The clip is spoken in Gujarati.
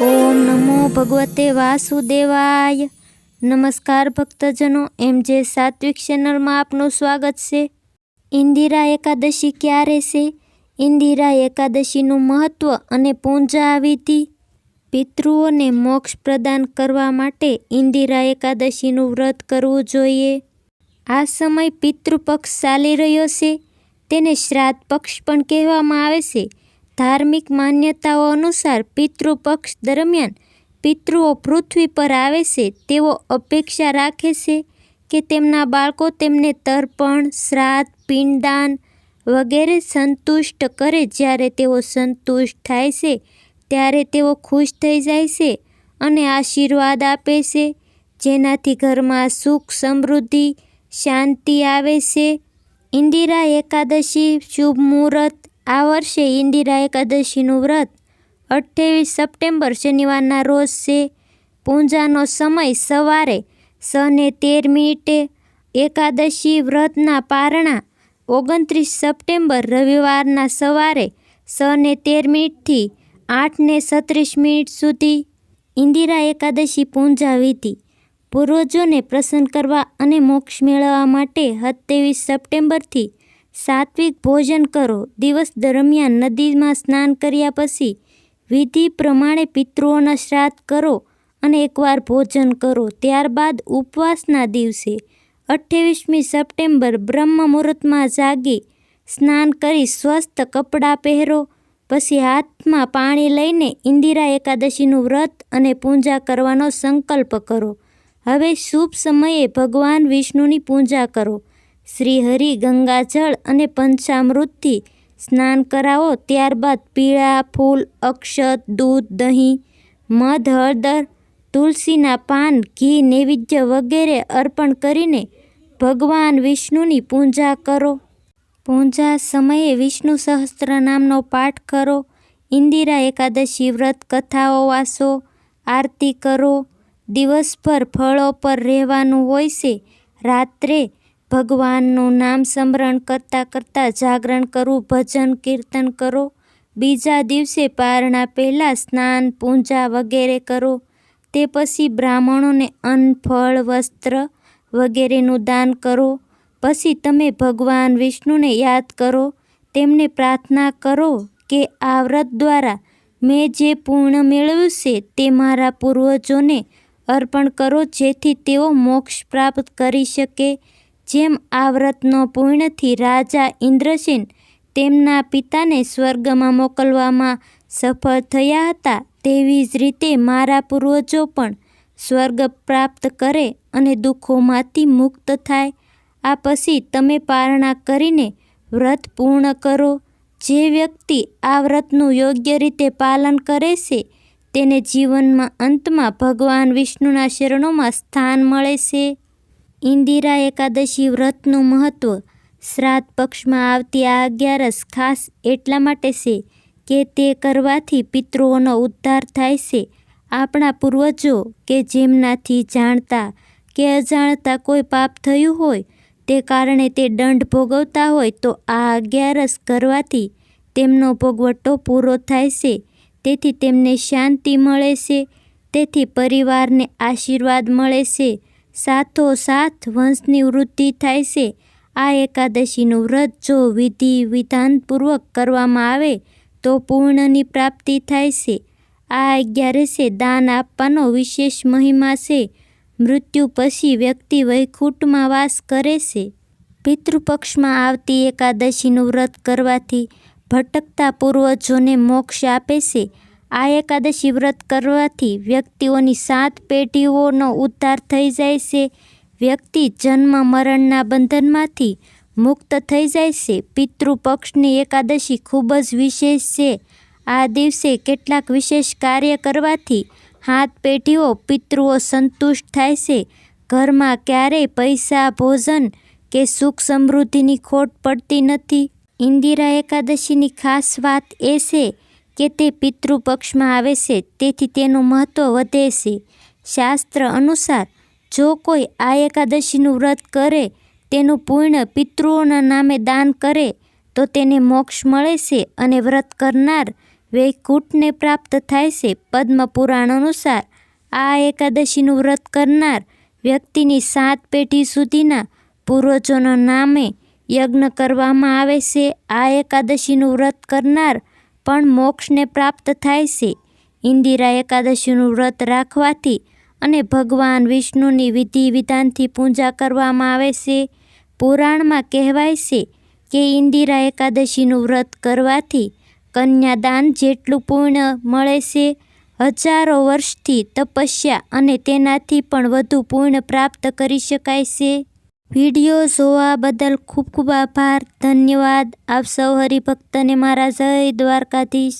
ઓમ નમો ભગવતે વાસુદેવાય. નમસ્કાર ભક્તજનો, એમ જે સાત્વિક ચેનલમાં આપનું સ્વાગત છે. ઇન્દિરા એકાદશી ક્યારે છે? ઇન્દિરા એકાદશીનું મહત્વ અને પૂજા વિધિ પિતૃઓને મોક્ષ પ્રદાન કરવા માટે ઇન્દિરા એકાદશીનું વ્રત કરવું જોઈએ. આ સમય પિતૃપક્ષ ચાલી રહ્યો છે. તેને શ્રાદ્ધ પક્ષ પણ કહેવામાં આવે છે. ધાર્મિક માન્યતાઓ અનુસાર પિતૃપક્ષ દરમિયાન પિતૃઓ પૃથ્વી પર આવે છે, તેઓ અપેક્ષા રાખે છે કે તેમના બાળકો તેમને તર્પણ, શ્રાદ્ધ પિંડદાન વગેરે સંતુષ્ટ કરે. જ્યારે તેઓ સંતુષ્ટ થાય છે, ત્યારે તેઓ ખુશ થઈ જાય છે અને આશીર્વાદ આપે છે, જેનાથી ઘરમાં સુખ, સમૃદ્ધિ, શાંતિ આવે છે. ઇન્દિરા એકાદશી શુભ મુહૂર્ત આ વર્ષે ઇન્દિરા એકાદશીનું વ્રત અઠ્ઠાવીસ સપ્ટેમ્બર શનિવારના રોજ છે. પૂજાનો સમય સવારે સને તેર મિનિટે એકાદશી વ્રતના પારણા ઓગણત્રીસ સપ્ટેમ્બર રવિવારના સવારે સને તેર મિનિટથી આઠને સત્રીસ મિનિટ સુધી ઇન્દિરા એકાદશી પૂજા વિધિ પૂર્વજોને પ્રસન્ન કરવા અને મોક્ષ મેળવવા માટે સત્યાવીસ સપ્ટેમ્બરથી સાત્વિક ભોજન કરો. દિવસ દરમિયાન નદીમાં સ્નાન કર્યા પછી વિધિ પ્રમાણે પિતૃઓના શ્રાદ્ધ કરો અને એકવાર ભોજન કરો. ત્યારબાદ ઉપવાસના દિવસે અઠ્ઠાવીસમી સપ્ટેમ્બર બ્રહ્મ મુહૂર્તમાં જાગી સ્નાન કરી સ્વસ્થ કપડાં પહેરો. પછી હાથમાં પાણી લઈને ઇન્દિરા એકાદશીનું વ્રત અને પૂજા કરવાનો સંકલ્પ કરો. હવે શુભ સમયે ભગવાન વિષ્ણુની પૂજા કરો. શ્રી હરિ ગંગાજળ અને પંચામૃતથી સ્નાન કરાવો. ત્યારબાદ પીળા ફૂલ, અક્ષત, દૂધ, દહીં, મધ, હળદર, તુલસીના પાન, ઘી, નૈવેદ્ય વગેરે અર્પણ કરીને ભગવાન વિષ્ણુની પૂજા કરો. પૂજા સમયે વિષ્ણુ સહસ્ત્ર નામનો પાઠ કરો. ઇન્દિરા એકાદશી વ્રત કથાઓ વાંચો, આરતી કરો. દિવસભર ફળો પર રહેવાનું હોય છે. રાત્રે ભગવાનનું નામ સ્મરણ કરતાં કરતાં જાગરણ કરવું ભજન કીર્તન કરો. બીજા દિવસે પારણા પહેલાં સ્નાન પૂજા વગેરે કરો. તે પછી બ્રાહ્મણોને અન્ન, ફળ, વસ્ત્ર વગેરેનું દાન કરો. પછી તમે ભગવાન વિષ્ણુને યાદ કરો. તેમને પ્રાર્થના કરો કે આ વ્રત દ્વારા મેં જે પૂર્ણ મેળવ્યું છે તે મારા પૂર્વજોને અર્પણ કરો, જેથી તેઓ મોક્ષ પ્રાપ્ત કરી શકે. જેમ આ વ્રતનો પૂર્ણથી રાજા ઇન્દ્રસેન તેમના પિતાને સ્વર્ગમાં મોકલવામાં સફળ થયા હતા, તેવી જ રીતે મારા પૂર્વજો પણ સ્વર્ગ પ્રાપ્ત કરે અને દુઃખોમાંથી મુક્ત થાય. આ પછી તમે પારણા કરીને વ્રત પૂર્ણ કરો. જે વ્યક્તિ આ વ્રતનું યોગ્ય રીતે પાલન કરે છે, તેને જીવનમાં અંતમાં ભગવાન વિષ્ણુના શરણોમાં સ્થાન મળે છે. ઇન્દિરા એકાદશી વ્રતનું મહત્ત્વ શ્રાદ્ધ પક્ષમાં આવતી આ અગિયારસ ખાસ એટલા માટે છે કે તે કરવાથી પિતૃઓનો ઉદ્ધાર થાય છે. આપણા પૂર્વજો કે જેમનાથી જાણતા કે અજાણતા કોઈ પાપ થયું હોય, તે કારણે તે દંડ ભોગવતા હોય તો આ અગિયારસ કરવાથી તેમનો ભોગવટો પૂરો થાય છે. તેથી તેમને શાંતિ મળે છે. તેથી પરિવારને આશીર્વાદ મળે છે. સાથોસાથ વંશની વૃદ્ધિ થાય છે. આ એકાદશીનું વ્રત જો વિધિ વિધાનપૂર્વક કરવામાં આવે, તો પૂર્ણની પ્રાપ્તિ થાય છે. આ અગિયારસે દાન આપવાનો વિશેષ મહિમા છે. મૃત્યુ પછી વ્યક્તિ વૈકુંઠમાં વાસ કરે છે. પિતૃપક્ષમાં આવતી એકાદશીનું વ્રત કરવાથી ભટકતા પૂર્વજોને મોક્ષ આપે છે. આ એકાદશી વ્રત કરવાથી વ્યક્તિઓની સાત પેઢીઓનો ઉદ્ધાર થઈ જાય છે. વ્યક્તિ જન્મ મરણના બંધનમાંથી મુક્ત થઈ જાય છે. પિતૃપક્ષની એકાદશી ખૂબ જ વિશેષ છે. આ દિવસે કેટલાક વિશેષ કાર્ય કરવાથી હાથ પેઢીઓ પિતૃઓ સંતુષ્ટ થાય છે. ઘરમાં ક્યારેય પૈસા, ભોજન કે સુખ સમૃદ્ધિની ખોટ પડતી નથી. ઇન્દિરા એકાદશીની ખાસ વાત એ છે કે તે પિતૃપક્ષમાં આવે છે, તેથી તેનું મહત્ત્વ વધે છે. શાસ્ત્ર અનુસાર, જો કોઈ આ એકાદશીનું વ્રત કરે, તેનું પૂર્ણ પિતૃઓના નામે દાન કરે, તો તેને મોક્ષ મળે છે અને વ્રત કરનાર વૈકુંઠને પ્રાપ્ત થાય છે. પદ્મ પુરાણ અનુસાર, આ એકાદશીનું વ્રત કરનાર વ્યક્તિની સાત પેઢી સુધીના પૂર્વજોના નામે યજ્ઞ કરવામાં આવે છે. આ એકાદશીનું વ્રત કરનાર પણ મોક્ષને પ્રાપ્ત થાય છે. ઇન્દિરા એકાદશીનું વ્રત રાખવાથી અને ભગવાન વિષ્ણુની વિધિ વિધાનથી પૂજા કરવામાં આવે છે. પુરાણમાં કહેવાય છે કે ઇન્દિરા એકાદશીનું વ્રત કરવાથી કન્યાદાન જેટલું પૂર્ણ મળે છે, હજારો વર્ષથી તપસ્યા અને તેનાથી પણ વધુ પૂર્ણ પ્રાપ્ત કરી શકાય છે. વીડિયો જોવા બદલ ખૂબ ખૂબ આભાર. ધન્યવાદ. આપ સૌ હરિભક્તને મારા જય દ્વારકાધીશ.